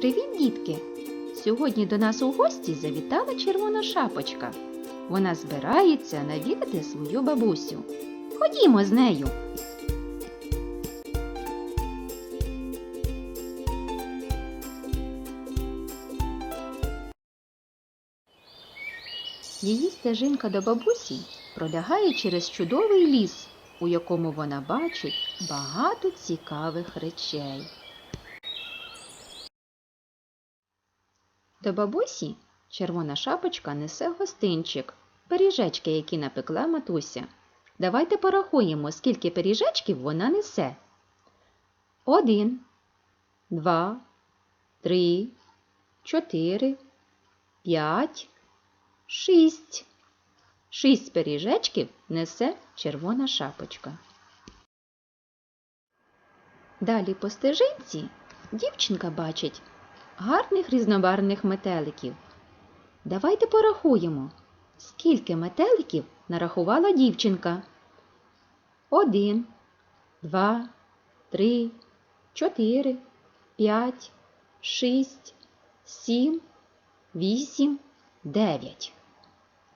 Привіт, дітки! Сьогодні до нас у гості завітала червона шапочка. Вона збирається навідати свою бабусю. Ходімо з нею. Її стежинка до бабусі пролягає через чудовий ліс, у якому вона бачить багато цікавих речей. До бабусі червона шапочка несе гостинчик, пиріжечки, які напекла матуся. Давайте порахуємо, скільки пиріжечків вона несе. Один, два, три, чотири, п'ять, шість. Шість пиріжечків несе червона шапочка. Далі по стежинці дівчинка бачить гарних різнобарвних метеликів. Давайте порахуємо, скільки метеликів нарахувала дівчинка. Один, два, три, чотири, п'ять, шість, сім, вісім, дев'ять.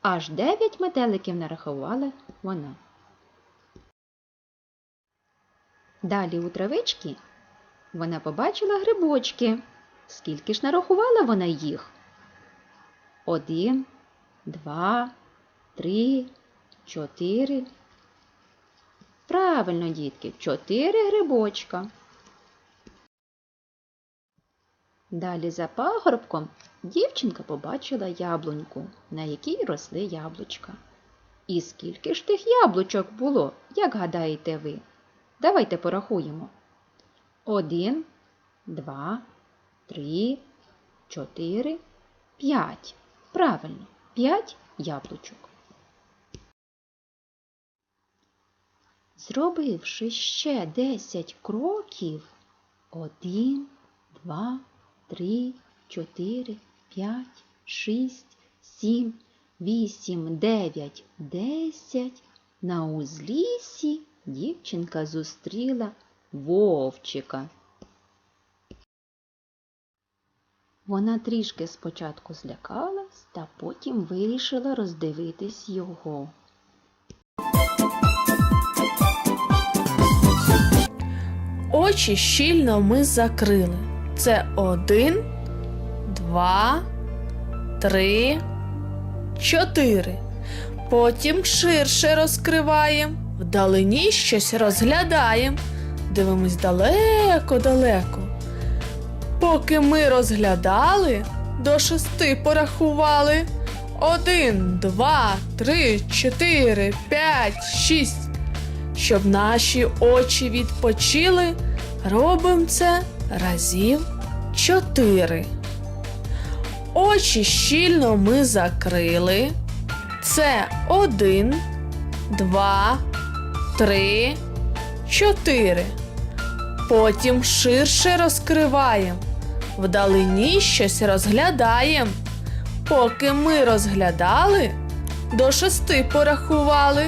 Аж дев'ять метеликів нарахувала вона. Далі у травичці вона побачила грибочки. Скільки ж нарахувала вона їх? Один, два, три, чотири. Правильно, дітки, чотири грибочка. Далі за пагорбком дівчинка побачила яблуньку, на якій росли яблучка. І скільки ж тих яблучок було, як гадаєте ви? Давайте порахуємо. Один, два, три, чотири, п'ять. Правильно, п'ять яблучок. Зробивши ще десять кроків, один, два, три, чотири, п'ять, шість, сім, вісім, дев'ять, десять. На узліссі дівчинка зустріла вовчика. Вона трішки спочатку злякалась, та потім вирішила роздивитись його. Очі щільно ми закрили. Це один, два, три, чотири. Потім ширше розкриваємо, вдалині щось розглядаємо. Дивимось далеко-далеко. Поки ми розглядали, до шести порахували. Один, два, три, чотири, п'ять, шість. Щоб наші очі відпочили, робимо це разів чотири. Очі щільно ми закрили. Це один, два, три, чотири. Потім ширше розкриваємо. Вдалині щось розглядаємо. Поки ми розглядали, до шести порахували.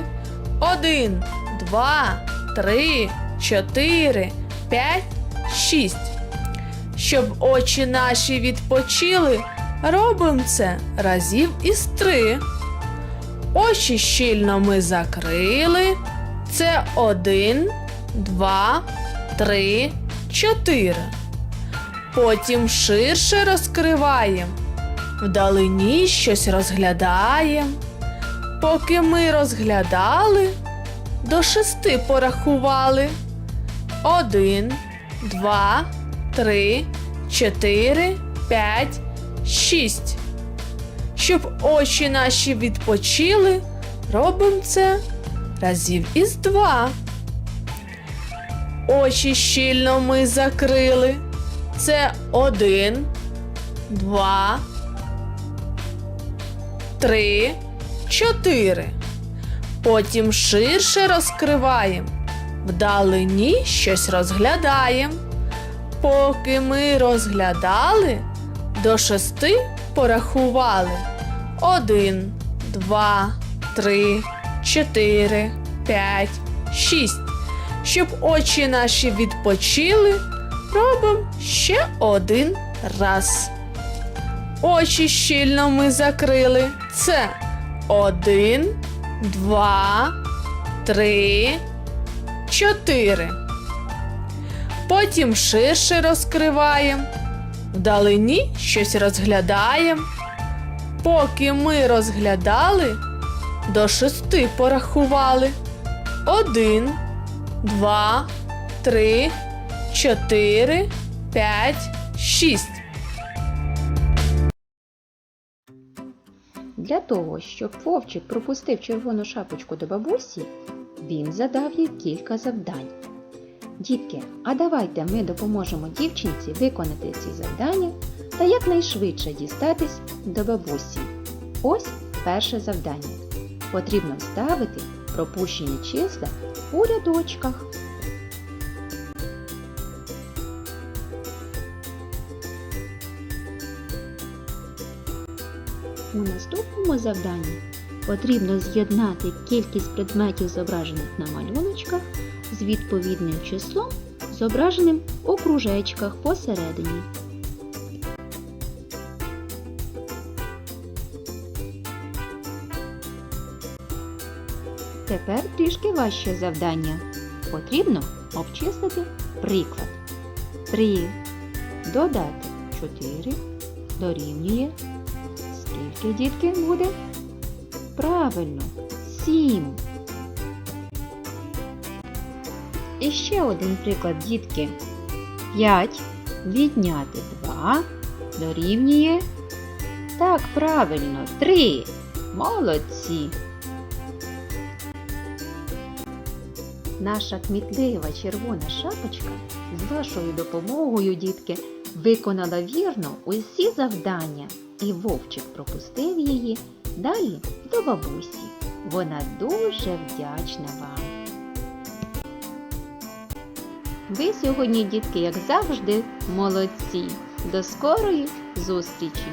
Один, два, три, чотири, п'ять, шість. Щоб очі наші відпочили, робимо це разів із три. Очі щільно ми закрили. Це один, два, три, чотири. Потім ширше розкриваємо. Вдалині щось розглядаємо. Поки ми розглядали, до шести порахували. Один, два, три, чотири, п'ять, шість. Щоб очі наші відпочили, робимо це разів із два. Очі щільно ми закрили. Це один, два, три, чотири. Потім ширше розкриваємо. Вдалині щось розглядаємо. Поки ми розглядали, до шести порахували. Один, два, три, чотири, п'ять, шість. Щоб очі наші відпочили, робимо ще один Раз. Очі щільно ми закрили. Це один, два, три, чотири. Потім ширше розкриваємо. Вдалині щось розглядаємо. Поки ми розглядали, до шести порахували. Один, два, три, чотири, п'ять, шість. Для того, щоб вовчик пропустив червону шапочку до бабусі, він задав їй кілька завдань. Дітки, а давайте ми допоможемо дівчинці виконати ці завдання та якнайшвидше дістатись до бабусі. Ось перше завдання. Потрібно вставити пропущені числа у рядочках. У наступному завданні потрібно з'єднати кількість предметів, зображених на малюночках, з відповідним числом, зображеним у кружечках посередині. Тепер трішки важче завдання. Потрібно обчислити приклад. 3 додати 4 дорівнює Скільки дітки буде? Правильно, сім. І ще один приклад, дітки. 5 відняти 2 дорівнює. Так, правильно, 3. Молодці. Наша кмітлива червона шапочка з вашою допомогою, дітки, виконала вірно усі завдання, і вовчик пропустив її далі до бабусі. Вона дуже вдячна вам. Ви сьогодні, дітки, як завжди, молодці. До скорої зустрічі!